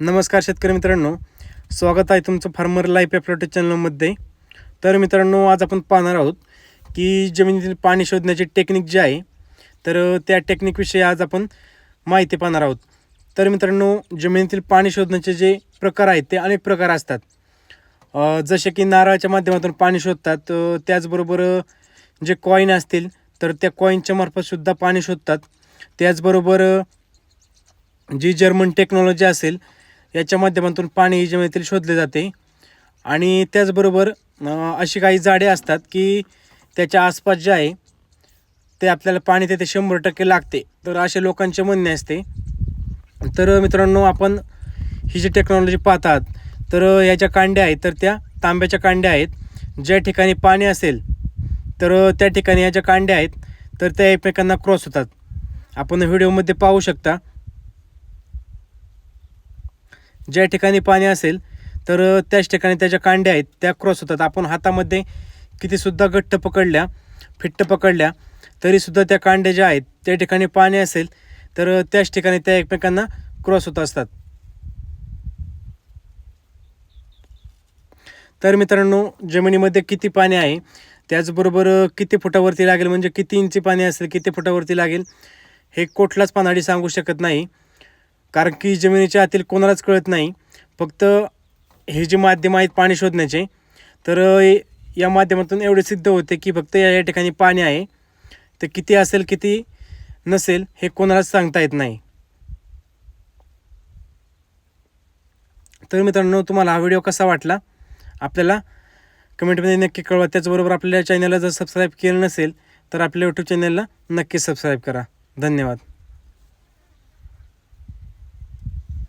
नमस्कार शेतकरी मित्रांनो. स्वागत आहे तुमचं फार्मर लाईफ ॲप्लॉटेड चॅनलमध्ये. तर मित्रांनो आज आपण पाहणार आहोत की जमिनीतील पाणी शोधण्याची टेक्निक जी आहे तर त्या टेक्निकविषयी आज आपण माहिती पाहणार आहोत. तर मित्रांनो जमिनीतील पाणी शोधण्याचे जे प्रकार आहेत ते अनेक प्रकार असतात. जसे की नारळाच्या माध्यमातून पाणी शोधतात त्याचबरोबर जे कॉईन असतील तर त्या कॉईनच्या मार्फतसुद्धा पाणी शोधतात. त्याचबरोबर जी जर्मन टेक्नॉलॉजी असेल याच्या माध्यमातून पाणी जमिनीतील शोधले जाते. आणि त्याचबरोबर अशी काही झाडे असतात की त्याच्या आसपास जे आहे ते आपल्याला पाणी तिथे शंभर टक्के लागते. तर असे लोकांचे म्हणणे असते. तर मित्रांनो आपण ही जी टेक्नॉलॉजी पाहतात तर याच्या कांड्या आहेत तर त्या तांब्याच्या कांड्या आहेत. ज्या ठिकाणी पाणी असेल तर त्या ठिकाणी या ज्या कांड्या आहेत तर त्या एकमेकांना क्रॉस होतात. आपण व्हिडिओमध्ये पाहू शकता. ज्या ठिकाणी पाणी असेल तर त्याच ठिकाणी त्याच्या कांड्या आहेत त्या क्रॉस होतात. आपण हातामध्ये कितीसुद्धा घट्ट पकडल्या फिट्ट पकडल्या तरीसुद्धा त्या कांड्या ज्या आहेत त्या ठिकाणी पाणी असेल तर त्याच ठिकाणी त्या एकमेकांना क्रॉस होत असतात. तर मित्रांनो जमिनीमध्ये किती पाणी आहे त्याचबरोबर किती फुटावरती लागेल म्हणजे किती इंची पाणी असेल किती फुटावरती लागेल हे कुठलाच पानाडी सांगू शकत नाही. कारण की जमिनीच्या आतील कोणालाच कळत नाही. फक्त हे जे माध्यम आहेत पाणी शोधण्याचे तर या माध्यमातून एवढे सिद्ध होते की फक्त या या ठिकाणी पाणी आहे. ते किती असेल किती नसेल हे कोणालाच सांगता येत नाही. तर मित्रांनो तुम्हाला हा व्हिडिओ कसा वाटला? आपल्याला कमेंटमध्ये नक्की कळवा. त्याचबरोबर आपल्या चॅनलला जर सबस्क्राईब केलं नसेल तर आपल्या यूट्यूब चॅनलला नक्की सबस्क्राईब करा. धन्यवाद.